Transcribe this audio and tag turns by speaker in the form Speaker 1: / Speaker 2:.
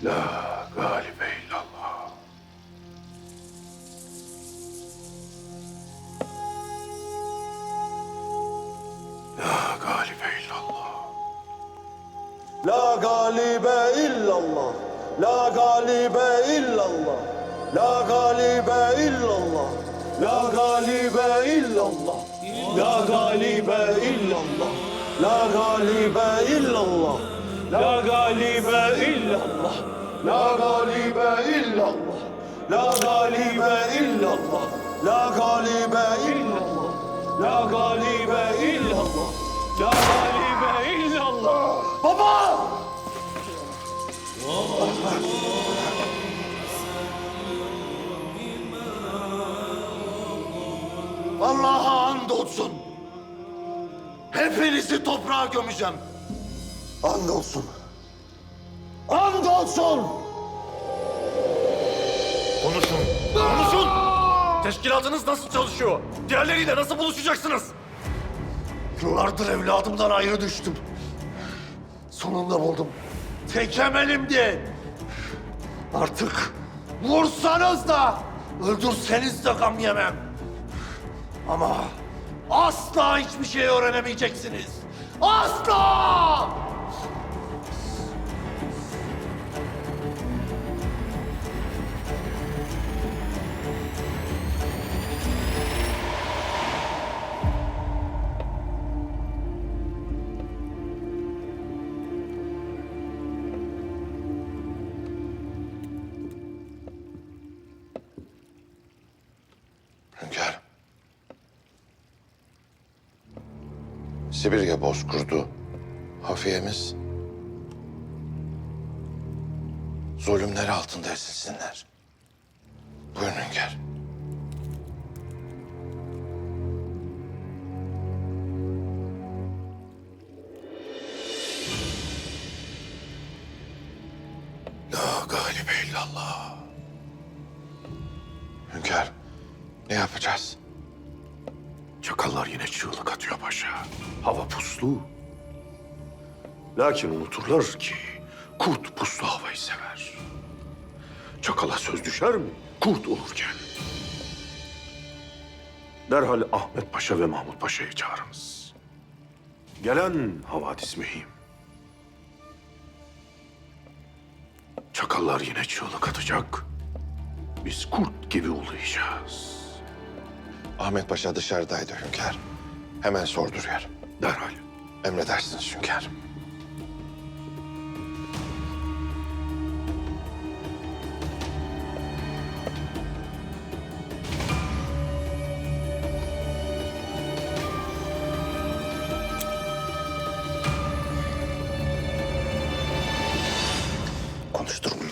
Speaker 1: La galibe illallah. La galibe illallah.
Speaker 2: La galibe illallah. La galibe illallah. La galibe illallah. La galibe illallah. La galibe illallah. La galibe illallah. La galibe illallah. La galibe illallah. La galibe illallah. La galibe illallah. La galibe illallah. La galibe illallah. Baba! Allah'a andolsun. Hepinizi toprağa gömeceğim. Andolsun. Andolsun.
Speaker 3: Konuşun. Konuşun. Teşkilatınız nasıl çalışıyor? Diğerleriyle nasıl buluşacaksınız?
Speaker 2: Yıllardır evladımdan ayrı düştüm. Sonunda buldum. Tek emelimdi. Artık vursanız da, öldürseniz de gam yemem. Ama asla hiçbir şey öğrenemeyeceksiniz. Asla!
Speaker 1: Sibirya bozkurdu. Hafiyemiz. Zulümleri altında ezilsinler. Buyurun hünkâr. La galibe illallah. Hünkâr, ne yapacağız?
Speaker 4: Çakallar yine çığlık atıyor paşa. Hava puslu. Lakin unuturlar ki kurt puslu havayı sever. Çakala söz düşer mi kurt olurken? Derhal Ahmet Paşa ve Mahmut Paşa'yı çağırınız. Gelen havadis mühim. Çakallar yine çığlık atacak. Biz kurt gibi uluyacağız.
Speaker 1: Ahmet Paşa dışarıdaydı hünkâr. Hemen sorduruyor.
Speaker 4: Derhal.
Speaker 1: Emredersiniz hünkârım.
Speaker 2: Konuşturma